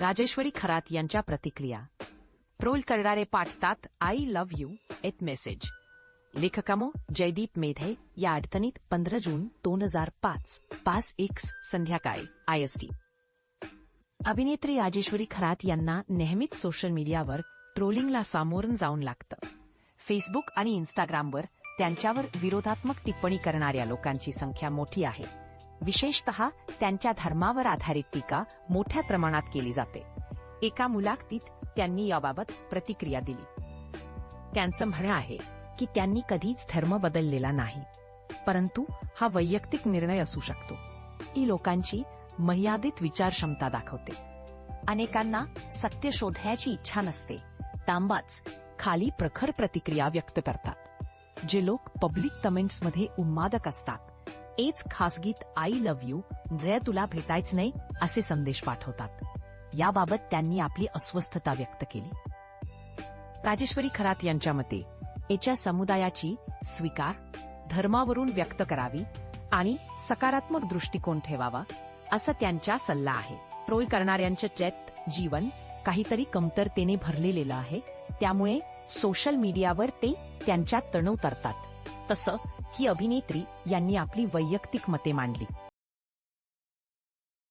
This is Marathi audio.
राजेश्वरी खरात यांच्या प्रतिक्रिया. ट्रोल करणारे पाठतात I love you eight message लेखकामो जयदीप मेधे या अडचणीत पंधरा जून दोन हजार पाच पाच एक संध्याकाळी आयएसटी अभिनेत्री राजेश्वरी खरात यांना नेहमीच सोशल मीडियावर ट्रोलिंगला सामोरून जाऊन लागतं. फेसबुक आणि इन्स्टाग्रामवर त्यांच्यावर विरोधात्मक टिप्पणी करणाऱ्या लोकांची संख्या मोठी आहे. विशेषतः त्यांच्या धर्मावर आधारित टीका मोठ्या प्रमाणात केली जाते. एका मुलाखतीत त्यांनी याबाबत प्रतिक्रिया दिली. त्यांचं म्हणणं आहे की त्यांनी कधीच धर्म बदललेला नाही परंतु हा वैयक्तिक निर्णय असू शकतो. ही लोकांची मर्यादित विचारक्षमता दाखवते. अनेकांना सत्य शोधण्याची इच्छा नसते तांबाच खाली प्रखर प्रतिक्रिया व्यक्त करतात जे लोक पब्लिक कमेंट्समध्ये उन्मादक असतात. एच खासगीत आय लव्ह यू जय तुला भेटायच नाही असे संदेश पाठवतात. याबाबत त्यांनी आपली अस्वस्थता व्यक्त केली. राजेश्वरी खरात यांच्या मते याच्या समुदायाची स्वीकार धर्मावरून व्यक्त करावी आणि सकारात्मक दृष्टिकोन ठेवावा असा त्यांचा सल्ला आहे. ट्रोल करणाऱ्यांचे चेत जीवन काहीतरी कमतरतेने भरलेलेलं आहे त्यामुळे सोशल मीडियावर ते त्यांच्या तण उतरतात तसं ही अभिनेत्री यांनी आपली वैयक्तिक मते मांडली.